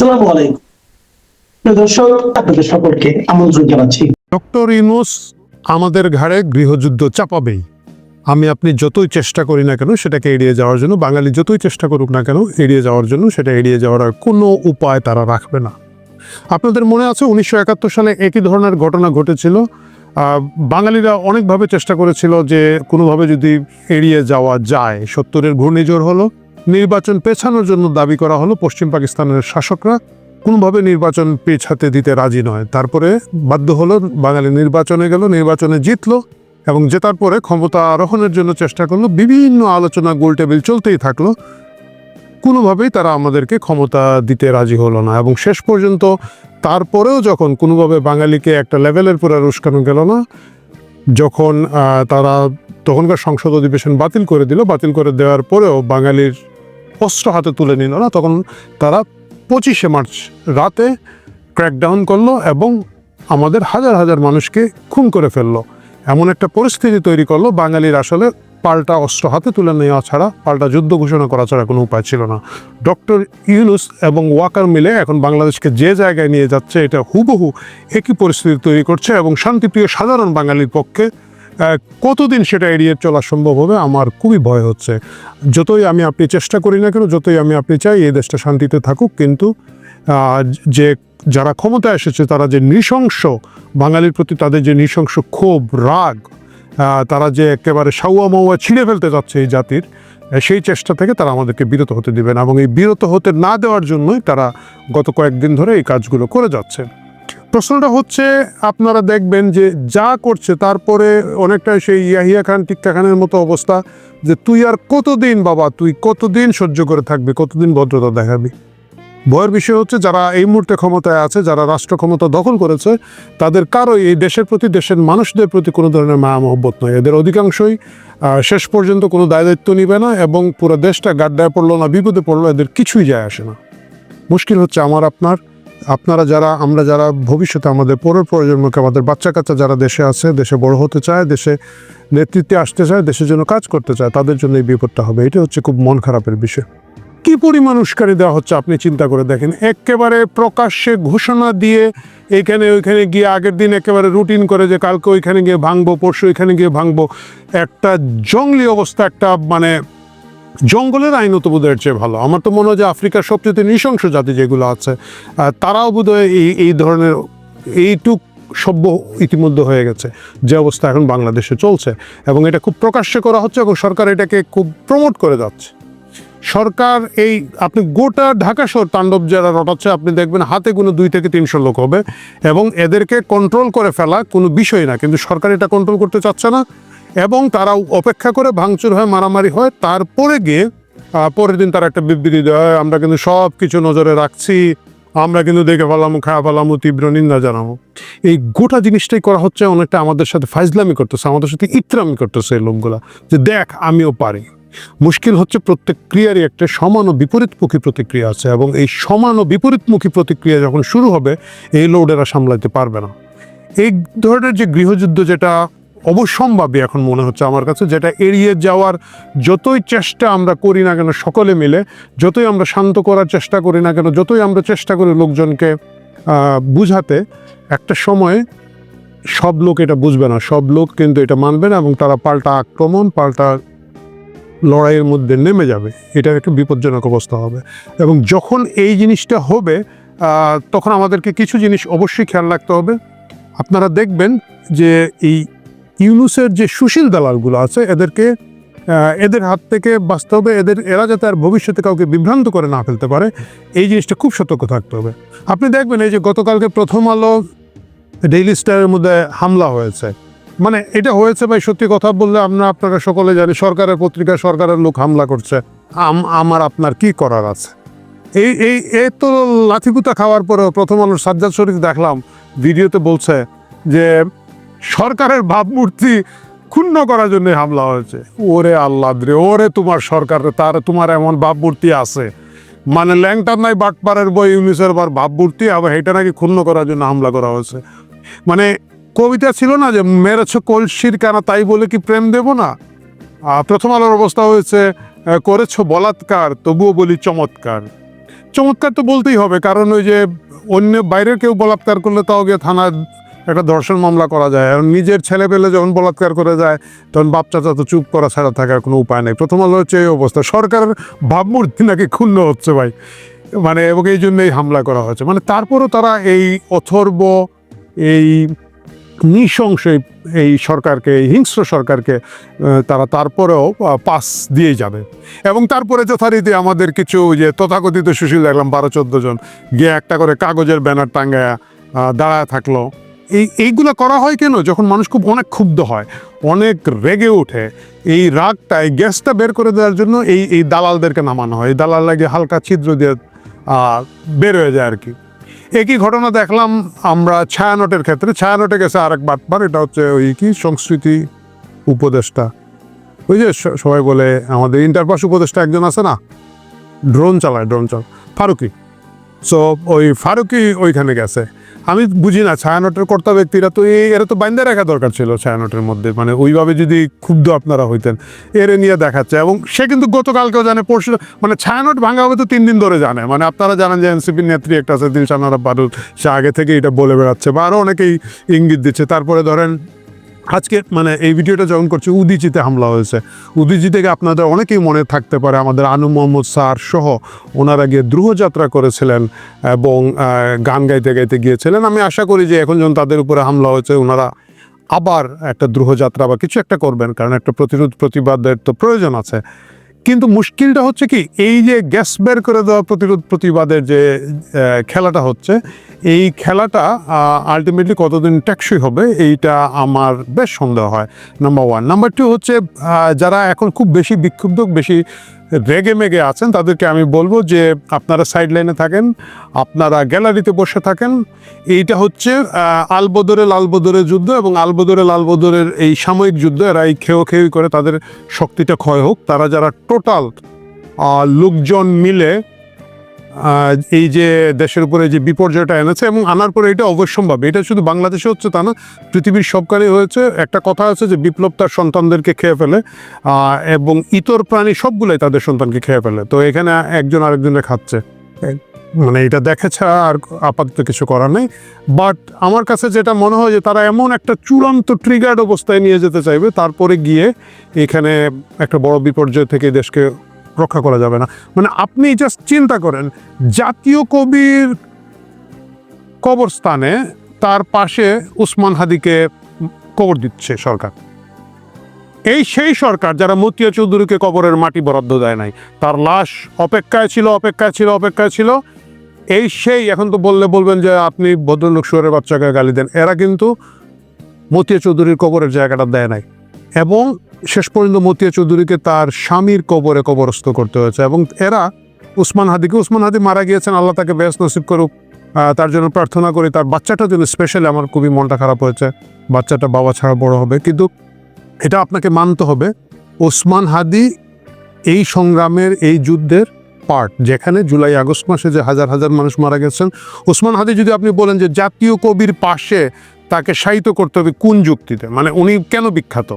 আসসালামু ডক্টর ইউনুস আমাদের ঘাড়ে গৃহযুদ্ধ চাপাবেই। আমি আপনি যতই চেষ্টা করি না কেন সেটাকে এড়িয়ে যাওয়ার জন্য, বাঙালি যতই চেষ্টা করুক না কেন, এড়িয়ে যাওয়ার জন্য সেটা এড়িয়ে যাওয়ার কোনো উপায় তারা রাখবে না। আপনাদের মনে আছে উনিশশো একাত্তর সালে একই ধরনের ঘটনা ঘটেছিল? বাঙালিরা অনেকভাবে চেষ্টা করেছিল যে কোনোভাবে যদি এড়িয়ে যাওয়া যায়, সত্তরের ঘূর্ণিঝড় হলো নির্বাচন পেছানোর জন্য দাবি করা হলো পশ্চিম পাকিস্তানের শাসকরা। কোনোভাবে নির্বাচন পেছাতে দিতে রাজি নয়। তারপরে বাধ্য হলো, বাঙালি নির্বাচনে গেল, নির্বাচনে জিতলো এবং জেতার পরে ক্ষমতা আরোহণের জন্য চেষ্টা করল। বিভিন্ন আলোচনা গোল টেবিল চলতেই থাকল। কোনোভাবেই তারা আমাদেরকে ক্ষমতা দিতে রাজি হলো না এবং শেষ পর্যন্ত তারপরেও যখন কোনোভাবে বাঙালিকে একটা লেভেলের পরে উস্কানো গেল না, যখন তারা তখনকার সংসদ অধিবেশন বাতিল করে দিল। বাতিল করে দেওয়ার পরেও বাঙালির অস্ত্র হাতে তুলে নিল না, তখন তারা পঁচিশে মার্চ রাতে ক্র্যাকডাউন করল এবং আমাদের হাজার হাজার মানুষকে খুন করে ফেলল। এমন একটা পরিস্থিতি তৈরি করল, বাঙালির আসলে পাল্টা অস্ত্র হাতে তুলে নেওয়া ছাড়া, পাল্টা যুদ্ধ ঘোষণা করা ছাড়া কোনো উপায় ছিল না। ডক্টর ইউনুস এবং ওয়াকার মিলে এখন বাংলাদেশকে যে জায়গায় নিয়ে যাচ্ছে, এটা হুবহু একই পরিস্থিতি তৈরি করছে এবং শান্তিপ্রিয় সাধারণ বাঙালির পক্ষে কতদিন সেটা এড়িয়ে চলা সম্ভব হবে আমার খুবই ভয় হচ্ছে। যতই আমি আপনি চেষ্টা করি না কেন, যতই আমি আপনি চাই এই দেশটা শান্তিতে থাকুক, কিন্তু যে যারা ক্ষমতায় এসেছে, তারা যে নৃশংস, বাঙালির প্রতি তাদের যে নৃশংস ক্ষোভ, রাগ তারা যে একেবারে সাউয়া মাউয়া ছিঁড়ে ফেলতে যাচ্ছে এই জাতির সেই চেষ্টা থেকে তারা আমাদেরকে বিরত হতে দেবেন এবং এই বিরত হতে না দেওয়ার জন্যই তারা গত কয়েকদিন ধরে এই কাজগুলো করে যাচ্ছে। প্রশ্নটা হচ্ছে, আপনারা দেখবেন যে যা করছে, তারপরে অনেকটা সেই ইয়াহিয়া খান, টিক্কা খানের মতো অবস্থা যে তুই আর কতদিন বাবা, তুই কতদিন সহ্য করে থাকবি, কতদিন ভদ্রতা দেখাবি? ভয়ের বিষয় হচ্ছে, যারা এই মুহূর্তে ক্ষমতায় আছে, যারা রাষ্ট্র ক্ষমতা দখল করেছে, তাদের কারোই এই দেশের প্রতি, দেশের মানুষদের প্রতি কোনো ধরনের মায়া মহব্বত নয় এদের অধিকাংশই শেষ পর্যন্ত কোনো দায় দায়িত্ব নিবে না এবং পুরো দেশটা গাড্ডায় পড়ল না, বিপদে পড়ল, এদের কিছুই যায় আসে না। মুশকিল হচ্ছে আমার, আপনার আপনারা যারা, আমরা যারা ভবিষ্যতে আমাদের পরের প্রজন্মকে, আমাদের বাচ্চা কাচ্চা যারা দেশে আছে, দেশে বড় হতে চায়, দেশে নেতৃত্বে আসতে চায়, দেশের জন্য কাজ করতে চায়, তাদের জন্য এই বিপদটা হবে। এটা হচ্ছে খুব মন খারাপের বিষয়। কি পরিমাণ উস্কানি দেওয়া হচ্ছে আপনি চিন্তা করে দেখেন? একেবারে প্রকাশ্যে ঘোষণা দিয়ে এইখানে ওইখানে গিয়ে আগের দিন একেবারে রুটিন করে যে কালকে ওইখানে গিয়ে ভাঙবো, পরশু ওইখানে গিয়ে ভাঙবো। একটা জঙ্গলি অবস্থা, একটা মানে জঙ্গলের আইনত বোধহয় চেয়ে ভালো। আমার তো মনে হয় যে আফ্রিকার সবচেয়ে নৃশংস জাতি যেগুলো আছে তারাও বোধহয় এই এই ধরনের এইটুক সভ্য ইতিমধ্যে হয়ে গেছে যে অবস্থা এখন বাংলাদেশে চলছে। এবং এটা খুব প্রকাশ্যে করা হচ্ছে এবং সরকার এটাকে খুব প্রমোট করে যাচ্ছে। সরকার এই, আপনি গোটা ঢাকা শহর, তাণ্ডব যারা রটাচ্ছে, আপনি দেখবেন হাতে কোনো দুই থেকে তিনশো লোক হবে এবং এদেরকে কন্ট্রোল করে ফেলা কোনো বিষয় না। কিন্তু সরকার এটা কন্ট্রোল করতে চাচ্ছে না। এবং তারা অপেক্ষা করে ভাঙচুর হয় মারামারি হয় তারপরে গিয়ে পরের দিন তারা একটা বিবৃতি দেয় "হয়, আমরা কিন্তু সব কিছু নজরে রাখছি আমরা কিন্তু দেখে ফেলাম খাওয়া ফেলাম তীব্র নিন্দা জানাব এই গোটা জিনিসটাই করা হচ্ছে অনেকটা আমাদের সাথে ফাইজলামি করতেছে আমাদের সাথে ইত্রামি করতেছে এই লোকগুলা যে দেখ আমিও পারি। মুশকিল হচ্ছে প্রত্যেক ক্রিয়ারই একটা সমান ও বিপরীতমুখী প্রতিক্রিয়া আছে এবং এই সমান ও বিপরীতমুখী প্রতিক্রিয়া যখন শুরু হবে এই লোডেরা সামলাতে পারবে না। এই ধরনের যে গৃহযুদ্ধ যেটা অবশ্যম্ভাবী এখন মনে হচ্ছে আমার কাছে, যেটা এড়িয়ে যাওয়ার যতই চেষ্টা আমরা করি না কেন সকলে মিলে, যতই আমরা শান্ত করার চেষ্টা করি না কেন, যতই আমরা চেষ্টা করি লোকজনকে বুঝাতে, একটা সময়ে সব লোক এটা বুঝবে না। সব লোক কিন্তু এটা মানবে না এবং তারা পাল্টা আক্রমণ, পাল্টা লড়াইয়ের মধ্যে নেমে যাবে। এটা একটা বিপজ্জনক অবস্থা হবে। এবং যখন এই জিনিসটা হবে তখন আমাদেরকে কিছু জিনিস অবশ্যই খেয়াল রাখতে হবে। আপনারা দেখবেন যে এই ইউনুসের যে সুশীল দালালগুলো আছে, এদেরকে এদের হাত থেকে বাঁচতে হবে, এদের, এরা যাতে আর ভবিষ্যতে কাউকে বিভ্রান্ত করে না ফেলতে পারে, এই জিনিসটা খুব সতর্ক থাকতে হবে। আপনি দেখবেন এই যে গতকালকে প্রথম আলো ডেইলি স্টারের মধ্যে হামলা হয়েছে। মানে এটা হয়েছে ভাই, সত্যি কথা বললে আমরা, আপনারা সকলে জানি, সরকারের পত্রিকা সরকারের লোক হামলা করছে। আম- আমার, আপনার কি করার আছে? এই এই এ তো লাথিপুতা খাওয়ার পরেও প্রথম আলোর সাজ্জাদ শরীফ দেখলাম, ভিডিওতে বলছে যে সরকারের ভাবমূর্তি ক্ষুণ্ণ করার জন্য হামলা হয়েছে। ওরে আল্লাহ রে, ওরে তোমার সরকার তার তোমার এমন ভাবমূর্তি আছে। মানে ল্যাংটার নাই বাটপাড়ের বই ইউনিসের বার ভাবমূর্তি, আবার এটা নাকি ক্ষুণ্ণ করার জন্য হামলা করা হয়েছে। মানে কবিতা ছিল না যে, মেরেছ কলসির কানা, তাই বলে কি প্রেম দেব না? প্রথম আলোর অবস্থা হয়েছে করেছ বলাৎকার, তবুও বলি চমৎকার। চমৎকার তো বলতেই হবে, কারণ ওই যে অন্য বাইরের কেউ বলাৎকার করলে তাও গিয়ে থানায় একটা ধর্ষণ মামলা করা যায় আর নিজের ছেলে পেলে যখন বলাৎকার করে যায়, তখন বাপ চাচা তো চুপ করা ছাড়া থাকার কোনো উপায় নেই। প্রথম আলো হচ্ছে এই অবস্থা। সরকারের ভাবমূর্তি নাকি ক্ষুণ্ণ হচ্ছে ভাই। মানে এবং এই জন্যই হামলা করা হয়েছে। মানে তারপরও তারা এই অথর্ব, এই নৃশংস এই- সরকারকে, এই হিংস্র সরকারকে তারা তারপরেও পাস দিয়ে যাবে। এবং তারপরে যথারীতি আমাদের কিছু যে তথাকথিত সুশীল দেখলাম, বারো চোদ্দ জন। গিয়ে একটা করে কাগজের ব্যানার টাঙ্গায় দাঁড়ায় থাকল। এই, এইগুলো করা হয় কেন? যখন মানুষ খুব অনেক ক্ষুব্ধ হয়, অনেক রেগে ওঠে, এই রাগটা, এই গ্যাসটা বের করে দেওয়ার জন্য এই এই দালালদেরকে নামানো হয়। এই দালাল লাগে হালকা ছিদ্র দিয়ে বের হয়ে যায় আর কি একই ঘটনা দেখলাম আমরা ছায়ানটের ক্ষেত্রে। ছায়ানটে গেছে আরেক বাটবার এটা হচ্ছে ওই কি? সংস্কৃতি উপদেষ্টা। ওই যে সবাই বলে আমাদের ইন্টারপাস উপদেষ্টা একজন আছে না? ড্রোন চালায়, ড্রোন চাল ফারুকি। সো ওই ফারুকি ওইখানে গেছে। আমি বুঝি না ছায়ানটের কর্তা ব্যক্তিরা তো এই, এরা তো বাইন্দা রাখা দরকার ছিল ছায়ানটের মধ্যে। মানে ওইভাবে যদি ক্ষুব্ধ আপনারা হইতেন, এরে নিয়ে দেখাচ্ছে। এবং সে কিন্তু গতকালকেও জানে, পরশু মানে ছায়ানট ভাঙা হবে তো তিন দিন ধরে জানে। মানে আপনারা জানেন যে এনসিপির নেত্রী একটা আছে দিলশানারা বারুদ, সে আগে থেকে এটা বলে বেড়াচ্ছে। বা আরও অনেকেই ইঙ্গিত দিচ্ছে। তারপরে ধরেন আজকে মানে এই ভিডিওটা যখন করছি উদিজিতে হামলা হয়েছে। উদিচি থেকে আপনাদের অনেকেই মনে থাকতে পারে, আমাদের আনু মোহাম্মদ স্যার সহ ওনারা গিয়ে দ্রুহযাত্রা করেছিলেন এবং গান গাইতে গাইতে গিয়েছিলেন। আমি আশা করি যে এখন যখন তাদের উপরে হামলা হয়েছে, ওনারা আবার একটা দ্রুহযাত্রা বা কিছু একটা করবেন, কারণ একটা প্রতিরোধ প্রতিবাদের তো প্রয়োজন আছে। কিন্তু মুশকিলটা হচ্ছে কি, এই যে গ্যাস বের করে দেওয়া প্রতিরোধ প্রতিবাদের যে খেলাটা হচ্ছে, এই খেলাটা আলটিমেটলি কতদিন ট্যাক্সই হবে এইটা আমার বেশ সন্দেহ হয় নাম্বার ওয়ান নাম্বার টু হচ্ছে যারা এখন খুব বেশি বিক্ষুব্ধ, বেশি রেগে মেগে আছেন, তাদেরকে আমি বলব যে আপনারা সাইড লাইনে থাকেন, আপনারা গ্যালারিতে বসে থাকেন। এইটা হচ্ছে আলবদরে লালবদরের যুদ্ধ এবং আলবদরে লালবদরের এই সাময়িক যুদ্ধ, এরা এই খেয়ে খেয়ে করে তাদের শক্তিটা ক্ষয় হোক। তারা যারা টোটাল লোকজন মিলে এই যে দেশের উপরে যে বিপর্যয়টা এনেছে এবং আনার পরে এটা অবশ্যম্ভাব। এটা শুধু বাংলাদেশে হচ্ছে তা না, পৃথিবীর সবখানে হয়েছে। একটা কথা আছে যে বিপ্লব তার সন্তানদেরকে খেয়ে ফেলে এবং ইতর প্রাণী সবগুলোই তাদের সন্তানকে খেয়ে ফেলে। তো এখানে একজন আরেকজনের খাচ্ছে। মানে এটা দেখে ছাড়া আর আপাতত কিছু করার নেই। বাট আমার কাছে যেটা মনে হয় যে তারা এমন একটা চূড়ান্ত ট্রিগার্ড অবস্থায় নিয়ে যেতে চাইবে, তারপরে গিয়ে এখানে একটা বড় বিপর্যয় থেকে দেশকে রক্ষা করা যাবে না। মানে আপনি জাস্ট চিন্তা করেন, জাতীয় কবির কবরস্থানে তার পাশে উসমান হাদিকে কবর দিচ্ছে সরকার। এই সেই সরকার যারা মতিয়া চৌধুরীকে কবরের মাটি বরাদ্দ দেয় নাই, তার লাশ অপেক্ষায় ছিল অপেক্ষায় ছিল অপেক্ষায় ছিল। এই সেই, এখন তো বললে বলবেন যে আপনি ভদ্রলোক সুরের বাচ্চাকে গালি দেন, এরা কিন্তু মতিয়া চৌধুরীর কবরের জায়গাটা দেয় নাই। এবং শেষ পর্যন্ত মতিয়া চৌধুরীকে তার স্বামীর কবরে কবরস্থ করতে হয়েছে এবং এরা উসমান হাদিকে, উসমান হাদি মারা গিয়েছেন, আল্লাহ তাকে বেশ নসিব করুক তার জন্য প্রার্থনা করি, তার বাচ্চাটা জন্য স্পেশালি আমার খুবই মনটা খারাপ হয়েছে, বাচ্চাটা বাবা ছাড়া বড় হবে। কিন্তু এটা আপনাকে মানতে হবে ওসমান হাদি এই সংগ্রামের, এই যুদ্ধের পার্ট যেখানে জুলাই আগস্ট মাসে যে হাজার হাজার মানুষ মারা গেছেন ওসমান হাদি যদি আপনি বলেন যে জাতীয় কবির পাশে তাকে সাহিত্য করতে হবে কোন যুক্তিতে? মানে উনি কেন বিখ্যাত?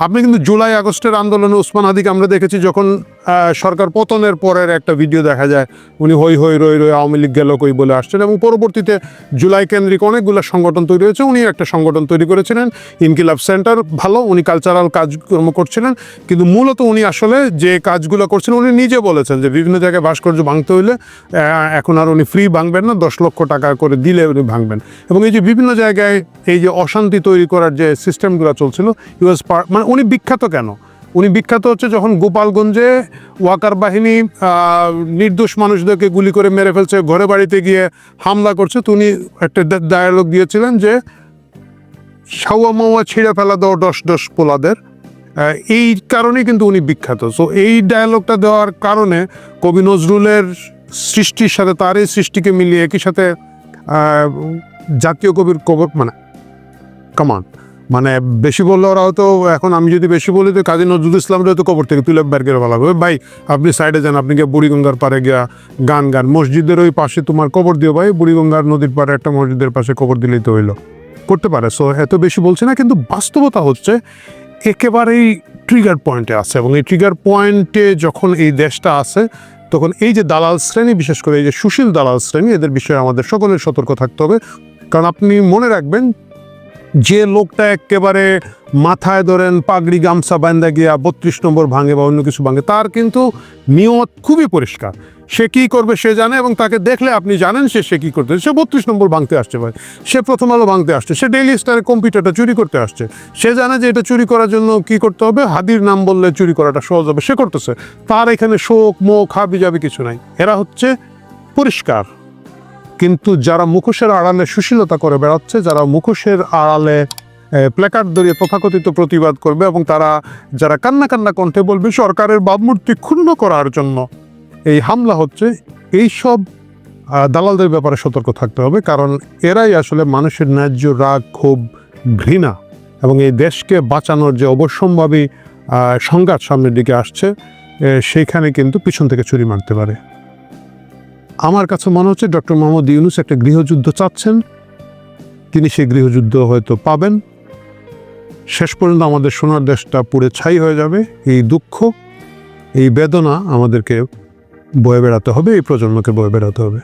আপনি কিন্তু জুলাই আগস্টের আন্দোলনে ওসমান হাদিকে আমরা দেখেছি যখন সরকার পতনের পরের একটা ভিডিও দেখা যায়। উনি হই হই রই রই আওয়ামী লীগ গেল কই বলে আসছেন এবং পরবর্তীতে জুলাই কেন্দ্রিক অনেকগুলো সংগঠন তৈরি হয়েছে। উনি একটা সংগঠন তৈরি করেছিলেন। ইনকিলাব সেন্টার ভালো, উনি কালচারাল কাজকর্ম করছিলেন। কিন্তু মূলত উনি আসলে যে কাজগুলো করছিলেন উনি নিজে বলেছেন যে বিভিন্ন জায়গায় ভাস্কর্য ভাঙতে হইলে এখন আর উনি ফ্রি ভাঙবেন না, দশ লক্ষ টাকা করে দিলে উনি ভাঙবেন। এবং এই যে বিভিন্ন জায়গায় এই যে অশান্তি তৈরি করার যে সিস্টেমগুলো চলছিল ইউএস মানে উনি বিখ্যাত কেন? উনি বিখ্যাত হচ্ছে যখন গোপালগঞ্জে ওয়াকার বাহিনী নির্দোষ মানুষদেরকে গুলি করে মেরে ফেলছে, ঘরে বাড়িতে গিয়ে হামলা করছে, তো উনি একটা ডায়ালগ দিয়েছিলেন যে সাওয়া মাওয়া ছিঁড়ে ফেলা দাও দশ দশ পোলাদের। এই কারণেই কিন্তু উনি বিখ্যাত। সো এই ডায়ালগটা দেওয়ার কারণে কবি নজরুলের সৃষ্টির সাথে, তার এই সৃষ্টিকে মিলিয়ে একই সাথে জাতীয় কবির কবর মানে কমান মানে বেশি বললে ওরা হয়তো, এখন আমি যদি বেশি বলি তো কাজী নজরুল ইসলামের হয়তো কবর থেকে তুলে বের ভালো হবে। ভাই, আপনি সাইডে যান, আপনি গিয়ে বুড়িগঙ্গার পারে গিয়া গান গান। মসজিদের ওই পাশে তোমার কবর দিও ভাই, বুড়িগঙ্গার নদীর পাড়ে একটা মসজিদের পাশে কবর দিলেই তো হইল। করতে পারে সো এত বেশি বলছি না, কিন্তু বাস্তবতা হচ্ছে একেবারেই ট্রিগার পয়েন্টে আছে এবং এই ট্রিগার পয়েন্টে যখন এই দেশটা আছে, তখন এই যে দালাল শ্রেণি, বিশেষ করে এই যে সুশীল দালাল শ্রেণি, এদের বিষয়ে আমাদের সকলের সতর্ক থাকতে হবে। কারণ আপনি মনে রাখবেন যে লোকটা একেবারে মাথায় ধরেন পাগড়ি, গামছা বান্দা গিয়া বত্রিশ নম্বর ভাঙে বা অন্য কিছু ভাঙে, তার কিন্তু নিয়ত খুবই পরিষ্কার। সে কি করবে সে জানে এবং তাকে দেখলে আপনি জানেন সে সে কি করতে সে বত্রিশ নম্বর ভাঙতে আসছে ভাই। সে প্রথম আলো ভাঙতে আসছে। সে ডেইলি স্টারের কম্পিউটারটা চুরি করতে আসছে। সে জানে যে এটা চুরি করার জন্য কি করতে হবে? হাদির নাম বললে চুরি করাটা সহজ হবে। সে করতেছে। তার এখানে শোক মোক হাবি যাবে কিছু নাই। এরা হচ্ছে পরিষ্কার। কিন্তু যারা মুখোশের আড়ালে সুশীলতা করে বেড়াচ্ছে, যারা মুখোশের আড়ালে প্ল্যাকার্ড ধরিয়ে তথাকথিত প্রতিবাদ করবে এবং তারা যারা কান্না কান্না কণ্ঠে বলবে, সরকারের ভাবমূর্তি ক্ষুণ্ণ করার জন্য এই হামলা হচ্ছে এই সব দালালদের ব্যাপারে সতর্ক থাকতে হবে, কারণ এরাই আসলে মানুষের ন্যায্য রাগ, ক্ষোভ, ঘৃণা এবং এই দেশকে বাঁচানোর যে অবশ্যম্ভাবী সংঘাত সামনের দিকে আসছে সেইখানে কিন্তু পিছন থেকে ছুরি মারতে পারে। আমার কাছে মনে হচ্ছে ডক্টর মোহাম্মদ ইউনুস একটা গৃহযুদ্ধ চাচ্ছেন। তিনি সেই গৃহযুদ্ধ হয়তো পাবেন। শেষ পর্যন্ত আমাদের সোনার দেশটা পুড়ে ছাই হয়ে যাবে। এই দুঃখ, এই বেদনা আমাদেরকে বয়ে বেড়াতে হবে, এই প্রজন্মকে বয়ে বেড়াতে হবে।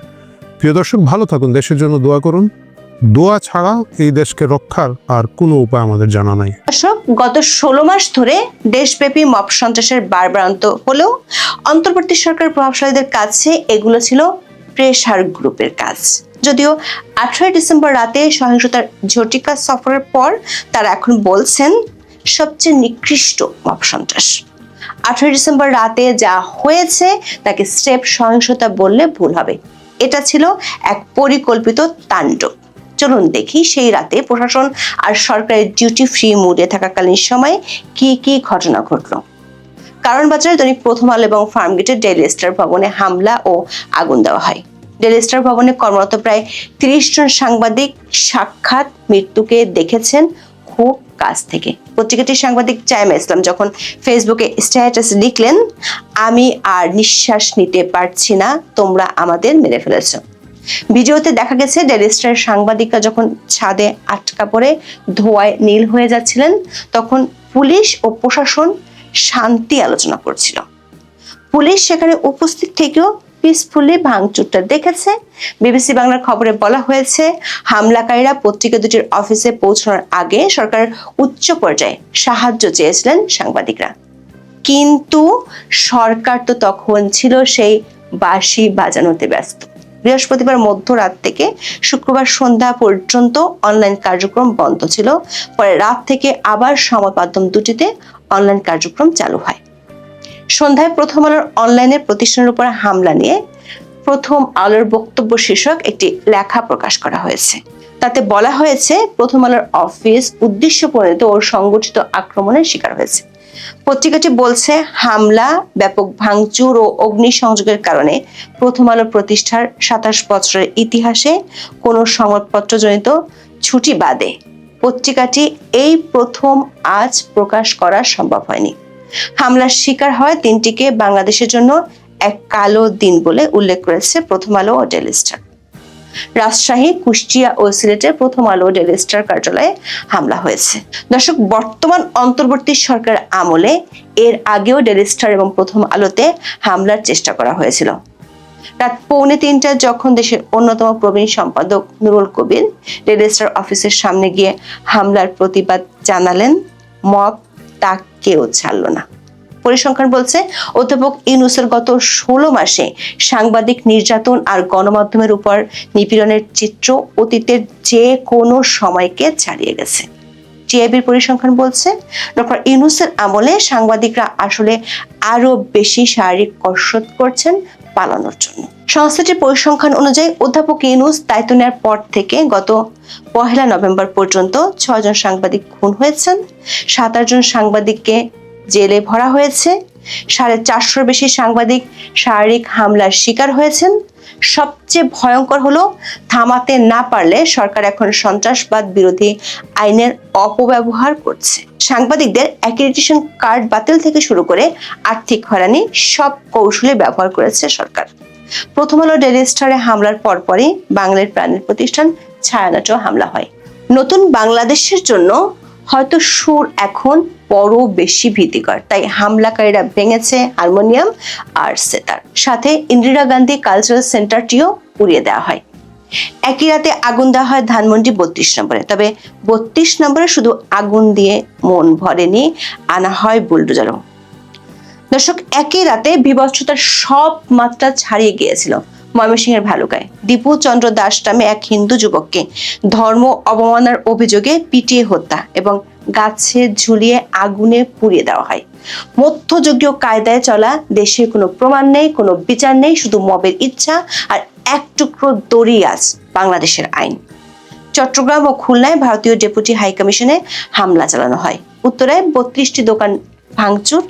প্রিয় দর্শক, ভালো থাকুন, দেশের জন্য দোয়া করুন। দোয়া ছাড়া এই দেশকে রক্ষার আর কোনো উপায় আমাদের জানা নাই। দর্শক, গত ষোলো মাস ধরে দেশব্যাপী মব সন্ত্রাসের বারবারান্ত হলেও অন্তর্বর্তী সরকার প্রভাবশালীদের কাছে এগুলো ছিল প্রেশার গ্রুপের কাজ। যদিও আঠারোই ডিসেম্বর রাতে সহিংসতার ঝটিকা সফরের পর তারা এখন বলছেন সবচেয়ে নিকৃষ্ট মব সন্ত্রাস। আঠারোই ডিসেম্বর রাতে যা হয়েছে তাকে স্টেপ সহিংসতা বললে ভুল হবে। এটা ছিল এক পরিকল্পিত তাণ্ডব। চলুন দেখি সেই রাতে প্রশাসন আর সরকারের ডিউটি ফ্রি মুডে থাকাকালীন সময়ে কি কি ঘটনা ঘটলো। কারণ বাজারে দৈনিক প্রথম আলো এবং ফার্মগেটে ডেইলি স্টার ভবনে হামলা ও আগুন দেওয়া হয়। ডেইলি স্টার ভবনে কর্মরত প্রায় তিরিশ জন সাংবাদিক সাক্ষাৎ মৃত্যুকে দেখেছেন খুব কাছ থেকে। পত্রিকাটির সাংবাদিক চাইমা ইসলাম যখন ফেসবুকে স্ট্যাটাস লিখলেন, আমি আর নিঃশ্বাস নিতে পারছি না, তোমরা আমাদের মেরে ফেলেছ। ভিডিওতে দেখা গেছে ডেলি স্টারের সাংবাদিকরা যখন ছাদে আটকা পড়ে ধোঁয়ায় নীল হয়ে যাচ্ছিলেন, তখন পুলিশ ও প্রশাসন শান্তি আলোচনা করছিল। পুলিশ সেখানে উপস্থিত থেকেও পিসফুলি ভাঙচুরটা দেখেছে। বিবিসি বাংলার খবরে বলা হয়েছে, হামলাকারীরা পত্রিকা দুটির অফিসে পৌঁছানোর আগে সরকারের উচ্চ পর্যায়ে সাহায্য চেয়েছিলেন সাংবাদিকরা। কিন্তু সরকার তো তখন ছিল সেই বাঁশি বাজানোতে ব্যস্ত। বৃহস্পতিবার মধ্যরাত থেকে শুক্রবার সন্ধ্যা পর্যন্ত অনলাইন কার্যক্রম বন্ধ ছিল। পরে রাত থেকে আবার সংবাদ মাধ্যম দুটিতে অনলাইন কার্যক্রম চালু হয়। সন্ধ্যায় প্রথম আলোর অনলাইনে প্রতিষ্ঠানের উপর হামলা নিয়ে প্রথম আলোর বক্তব্য শীর্ষক একটি লেখা প্রকাশ করা হয়েছে। তাতে বলা হয়েছে, প্রথম আলোর অফিস উদ্দেশ্য প্রণীত ও সংগঠিত আক্রমণের শিকার হয়েছে। পত্রিকাটি বলছে, হামলা, ব্যাপক ভাঙচুর ও অগ্নিসংযোগের কারণে প্রথম আলো প্রতিষ্ঠার সাতাশ বছরের ইতিহাসে কোনো সংবাদপত্রজনিত ছুটি বাদে। পত্রিকাটি এই প্রথম আজ প্রকাশ করা সম্ভব হয়নি। হামলার শিকার হয় দিনটিকে বাংলাদেশের জন্য এক কালো দিন বলে উল্লেখ করেছে প্রথম আলো ও ডেলি স্টার। রাজশাহী, কুষ্টিয়া ও সিলেটের প্রথম আলো ডেলি কার্যালয়ে হামলা হয়েছে। দর্শক, বর্তমান অন্তর্বর্তী সরকার আমলে এর আগেও ডেলি এবং প্রথম আলোতে হামলার চেষ্টা করা হয়েছিল। রাত পৌনে তিনটায় যখন দেশের অন্যতম প্রবীণ সম্পাদক নুরুল কবির ডেলি স্টার অফিসের সামনে গিয়ে হামলার প্রতিবাদ জানালেন, মব তা কেউ ছাড়ল না। পরিসংখ্যান বলছে, অধ্যাপক ইউনুসের গত ষোলো মাসে সাংবাদিক নির্যাতন আর গণমাধ্যমের উপর নিপীড়নের চিত্র অতীতের যে কোনো সময়কে ছাড়িয়ে গেছে। টিআইবির পরিসংখ্যান বলছে, ডক্টর ইউনুসের আমলে সাংবাদিকরা আসলে আরও বেশি শারীরিক কসরত করছেন পালানোর জন্য। সংস্থাটির পরিসংখ্যান অনুযায়ী অধ্যাপক ইউনুস দায়িত্ব নেওয়ার পর থেকে গত পহেলা নভেম্বর পর্যন্ত ছজন সাংবাদিক খুন হয়েছেন, সাতাশ জন সাংবাদিককে জেলে ভরা হয়েছে। সাড়ে চারশোর বেশি সাংবাদিক শারীরিক হামলার শিকার হয়েছেন। সবচেয়ে ভয়ঙ্কর হলো থামাতে না পারলে সরকার এখন সন্ত্রাসবাদ বিরোধী আইনের অপব্যবহার করছে। সাংবাদিকদের অ্যাক্রিডিটেশন কার্ড বাতিল থেকে শুরু করে আর্থিক হয়রানি সব কৌশলে ব্যবহার করেছে সরকার। প্রথম আলো ডেলি স্টারে হামলার পরপরই বাংলার প্রাণের প্রতিষ্ঠান ছায়ানটেও হামলা হয়। নতুন বাংলাদেশের জন্য হয়তো সুর এখন বড় বেশি ভীতিকর। তাই হামলাকারীরা ভেঙেছে হারমোনিয়াম আর সেতার। সাথে ইন্দিরা গান্ধী কালচারাল সেন্টারটিও উড়িয়ে দেওয়া হয়। একই রাতে আগুন দেওয়া হয় ধানমন্ডি বত্রিশ নম্বরে। তবে বত্রিশ নম্বরে শুধু আগুন দিয়ে মন ভরেনি, আনা হয় বুলডোজারও। দর্শক, একই রাতে বিভৎসতার সব মাত্রা ছাড়িয়ে গিয়েছিল। ময়মনসিংহের ভালুকায়। দীপু চন্দ্র দাস নামে এক হিন্দু যুবককে ধর্ম অবমাননার অভিযোগে পিটিয়ে হত্যা এবং গাছে ঝুলিয়ে আগুনে পুড়িয়ে দেওয়া হয়। মধ্যযুগীয় কায়দায় চলা দেশে কোনো প্রমাণ নেই, কোনো বিচার নেই, শুধু মবের ইচ্ছা আর এক টুকরো দড়ি আজ বাংলাদেশের আইন। চট্টগ্রাম ও খুলনায় ভারতীয় ডেপুটি হাইকমিশনে হামলা চালানো হয়। উত্তরায় বত্রিশটি দোকান ভাঙচুর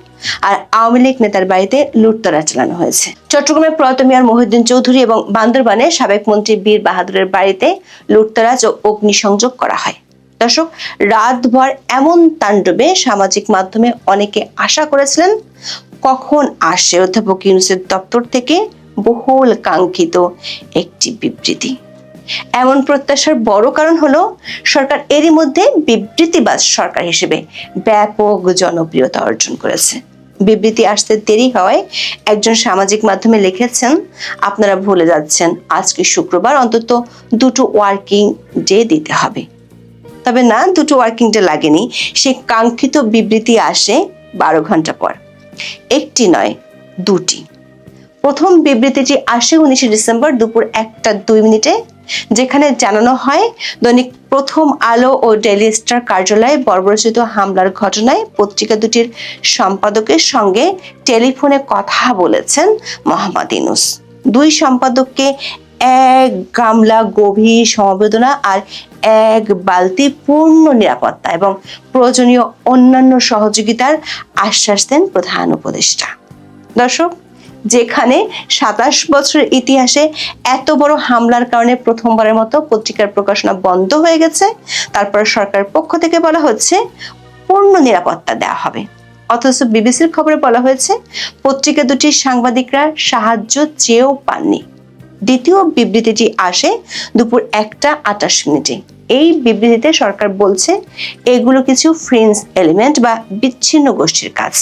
আর আওয়ামী লীগ নেতার বাড়িতে লুটতরা চালানো হয়েছে। চট্টগ্রামের প্রয়াত মিয়ার মহিউদ্দিন চৌধুরী এবং বান্দরবানে সাবেক মন্ত্রী বীর বাহাদুরের বাড়িতে লুটতরাজ ও অগ্নিসংযোগ করা হয়। দর্শক, রাতভর এমন তাণ্ডবে সামাজিক মাধ্যমে অনেকে আশা করেছিলেন, কখন আসে অধ্যাপক ইউনুসের দপ্তর থেকে বহুল কাঙ্ক্ষিত একটি বিবৃতি। এমন প্রত্যাশার বড় কারণ হলো সরকার এরই মধ্যে বিবৃতিবাজ সরকার হিসেবে ব্যাপক জনপ্রিয়তা অর্জন করেছে। বিবৃতি আসতে দেরি হওয়ায় একজন সামাজিক মাধ্যমে লিখেছেন, আপনারা ভুলে যাচ্ছেন, আজকে শুক্রবার অন্তত দুটো ওয়ার্কিং ডে দিতে হবে। তবে না, দুটো ওয়ার্কিং ডে লাগেনি সেই কাঙ্ক্ষিত বিবৃতি আসে বারো ঘণ্টা পর। একটি নয়, দুটি। প্রথম বিবৃতিটি আসে উনিশে ডিসেম্বর দুপুর একটা দুই মিনিটে যেখানে জানানো হয়, দৈনিক প্রথম আলো ও ডেইলি স্টার কার্যালয়ে বর্বরচিত হামলার ঘটনায় পত্রিকা দুটির সম্পাদকের সঙ্গে টেলিফোনে কথা বলেছেন মোহাম্মদ ইনুস দুই সম্পাদককে এক গামলা গভীর সমবেদনা আর এক বালতি পূর্ণ নিরাপত্তা এবং প্রয়োজনীয় অন্যান্য সহযোগিতার আশ্বাস দেন প্রধান উপদেষ্টা। দর্শক যেখানে সাতাশ বছরের ইতিহাসে এত বড় হামলার কারণে প্রথমবারের মতো পত্রিকার প্রকাশনা বন্ধ হয়ে গেছে। তারপর সরকারের পক্ষ থেকে বলা হচ্ছে, পূর্ণ নিরাপত্তা দেওয়া হবে। অথচ বিবিসির খবরে বলা হয়েছে, পত্রিকা দুটির সাংবাদিকরা সাহায্য চেয়েও পাননি। দ্বিতীয় বিবৃতিটি আসে দুপুর একটা আটাশ মিনিটে। এই বিবৃতিতে সরকার বলছে, এগুলো কিছু ফ্রেন্স এলিমেন্ট বা বিচ্ছিন্ন গোষ্ঠীর কাজ।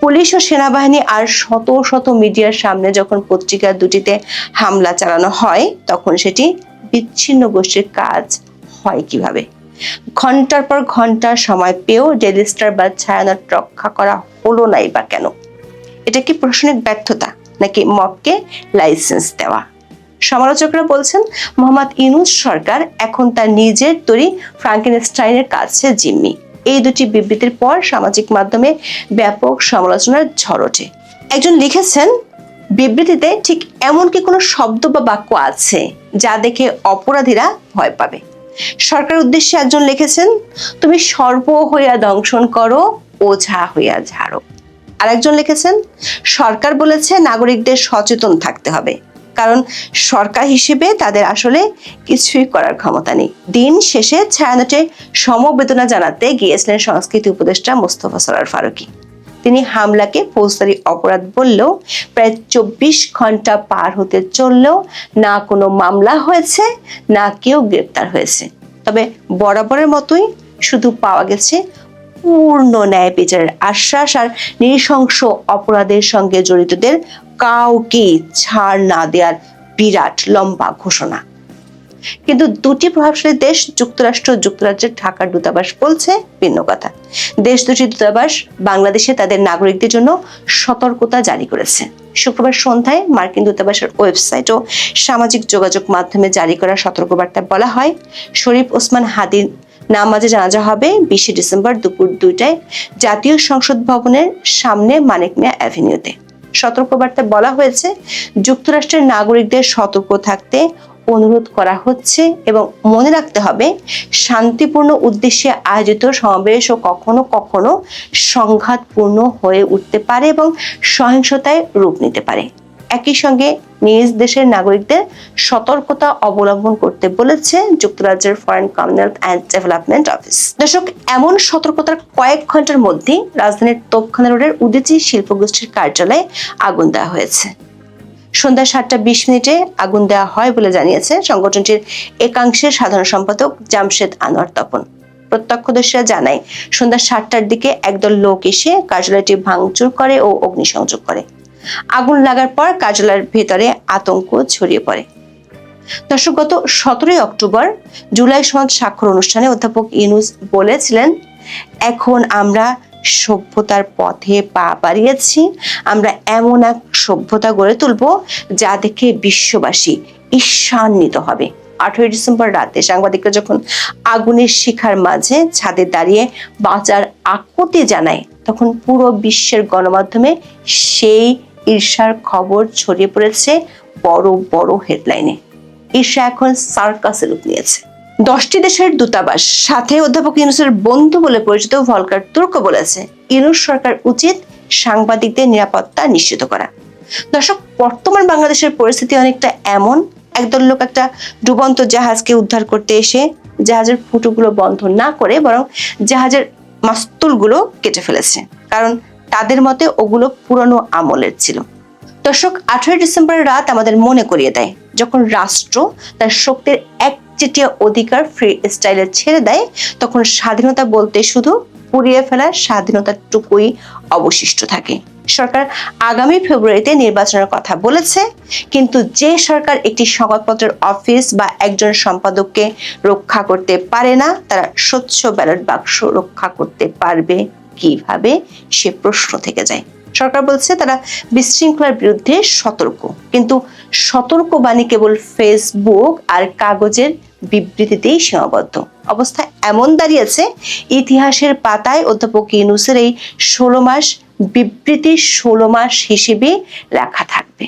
পুলিশ ও সেনাবাহিনী আর শত শত মিডিয়ার সামনে যখন পত্রিকা দুটিতে হামলা চালানো হয়, তখন সেটি বিচ্ছিন্ন গোষ্ঠীর কাজ হয় কীভাবে? ঘণ্টার পর ঘণ্টা সময় পেয়েও ডেলি স্টার বা ছায়ানট রক্ষা করা হলো নাই বা কেন? এটা কি প্রশাসনিক ব্যর্থতা, নাকি মবকে লাইসেন্স দেওয়া? সমালোচকরা বলছেন, মোহাম্মদ ইউনুস সরকার এখন তার নিজের তৈরি ফ্রাঙ্কেনস্টাইনের কাছে জিম্মি। এই দুটি বিবৃতির পর সামাজিক মাধ্যমে ব্যাপক সমালোচনার ঝড় ওঠে। একজন লিখেছেন, বিবৃতিতে ঠিক এমন কি কোনো শব্দ বা বাক্য আছে যা দেখে অপরাধীরা ভয় পাবে? সরকার উদ্দেশ্যে একজন লিখেছেন, তুমি সর্ব হইয়া দংশন করো, ওঝা হইয়া ঝাড়ো। আরেকজন লিখেছেন, সরকার বলেছে নাগরিকদের সচেতন থাকতে হবে। কারণ সরকার হিসেবে তাদের আসলে কিছুই করার ক্ষমতা নেই। দিন শেষে ছায়ানটে সমবেদনা জানাতে গিয়েছিলেন সংস্কৃতি উপদেষ্টা মোস্তফা সরার ফারুকি। তিনি হামলাকে ফৌজদারি অপরাধ বললেও প্রায় চব্বিশ ঘণ্টা পার হতে চললেও না কোনো মামলা হয়েছে, না কেউ গ্রেপ্তার হয়েছে। তবে বরাবরের মতোই শুধু পাওয়া গেছে পূর্ণ ন্যায় বিচারের আশ্বাস আর নৃশংস অপরাধের সঙ্গে জড়িতদের কাউকে ছাড় না দেওয়ার বিরাট লম্বা ঘোষণা। কিন্তু দুটি প্রভাবশালী দেশ, যুক্তরাষ্ট্র যুক্তরাজ্যের ঢাকার দূতাবাস বলছে ভিন্ন কথা। দেশ দুটি দূতাবাস বাংলাদেশে তাদের নাগরিকদের জন্য সতর্কতা জারি করেছে। শুক্রবার সন্ধ্যায় মার্কিন দূতাবাসের ওয়েবসাইট ও সামাজিক যোগাযোগ মাধ্যমে জারি করা সতর্কবার্তায় বলা হয়, শরীফ ওসমান হাদির নামাজে জানাজা হবে বিশে ডিসেম্বর দুপুর দুইটায় জাতীয় সংসদ ভবনের সামনে মানিক মিয়া অ্যাভিনিউতে। সতর্কবার্তায় বলা হয়েছে, যুক্তরাষ্ট্রের নাগরিকদের সতর্ক থাকতে অনুরোধ করা হচ্ছে এবং মনে রাখতে হবে, শান্তিপূর্ণ উদ্দেশ্যে আয়োজিত সমাবেশ ও কখনো কখনো সংঘাতপূর্ণ হয়ে উঠতে পারে এবং সহিংসতায় রূপ নিতে পারে। একই সঙ্গে নিজ দেশের নাগরিকদের সতর্কতা অবলম্বন করতে বলেছে যুক্তরাজ্যের Foreign Commonwealth and Development Office দর্শক, এমন সতর্কতার কয়েক ঘণ্টার মধ্যে রাজধানীর তোপখানা রোডের উদিচি শিল্পগোষ্ঠীর কার্যালয়ে আগুন দেওয়া হয়েছে। সন্ধ্যা সাতটা বিশ মিনিটে আগুন দেওয়া হয় বলে জানিয়েছে সংগঠনটির একাংশের সাধারণ সম্পাদক জামশেদ আনোয়ার তপন। প্রত্যক্ষদর্শীরা জানায়, সন্ধ্যা সাতটার দিকে একদল লোক এসে কার্যালয়টি ভাঙচুর করে ও অগ্নিসংযোগ করে। আগুন লাগার পর কার্যালয়ের ভেতরে আতঙ্ক ছড়িয়ে পড়ে। দর্শক, গত সতেরোই অক্টোবর জুলাই সনদ স্বাক্ষর অনুষ্ঠানে অধ্যাপক ইউনুস বলেছিলেন, এখন আমরা সভ্যতার পথে পা বাড়িয়েছি। আমরা এমন এক সভ্যতা গড়ে তুলব যা দেখে বিশ্ববাসী ঈর্ষান্বিত হবে। আঠেরোই ডিসেম্বর রাতে সাংবাদিকরা যখন আগুনের শিখার মাঝে ছাদে দাঁড়িয়ে বাঁচার আকুতি জানায়, তখন পুরো বিশ্বের গণমাধ্যমে সেই ঈর্ষার খবর ছড়িয়ে পড়েছে বড় বড় হেডলাইনে ঈর্ষা এখন সার্কাসে রূপ নিয়েছে। দশটি দেশের দূতাবাস, সাথে অধ্যাপক ইউনুসের বন্ধু বলে পরিচিত ভলকার তুর্ক বলেছে, ইউনুস সরকার উচিত সাংবাদিকদের নিরাপত্তা নিশ্চিত করা। দর্শক, বর্তমান বাংলাদেশের পরিস্থিতি অনেকটা এমন, একদল লোক একটা ডুবন্ত জাহাজকে উদ্ধার করতে এসে জাহাজের ফুটোগুলো বন্ধ না করে বরং জাহাজের মাস্তুলগুলো কেটে ফেলেছে। কারণ তাদের মতে ওগুলো পুরনো আমলের ছিল। দর্শক, আঠারোই ডিসেম্বরের রাত আমাদের মনে করিয়ে দেয়, যখন রাষ্ট্র তার শক্তির একচেটিয়া অধিকার ফ্রি স্টাইলে ছেড়ে দেয়, তখন স্বাধীনতা বলতে শুধু পুড়িয়ে ফেলার স্বাধীনতাটুকুই অবশিষ্ট থাকে। সরকার আগামী ফেব্রুয়ারিতে নির্বাচনের কথা বলেছে, কিন্তু যে সরকার একটি সংবাদপত্রের অফিস বা একজন সম্পাদককে রক্ষা করতে পারে না, তারা স্বচ্ছ ব্যালট বাক্স রক্ষা করতে পারবে কীভাবে সে প্রশ্ন থেকে যায়। সরকার বলছে তারা বিশৃঙ্খলার বিরুদ্ধে সতর্ক। কিন্তু সতর্কবাণী কেবল ফেসবুক আর কাগজের বিবৃতিতেই সীমাবদ্ধ। অবস্থা এমন দাঁড়িয়েছে ইতিহাসের পাতায় অধ্যাপক ইউনুসের এই ষোলো মাস বিবৃতি ষোলো মাস হিসেবে লেখা থাকবে।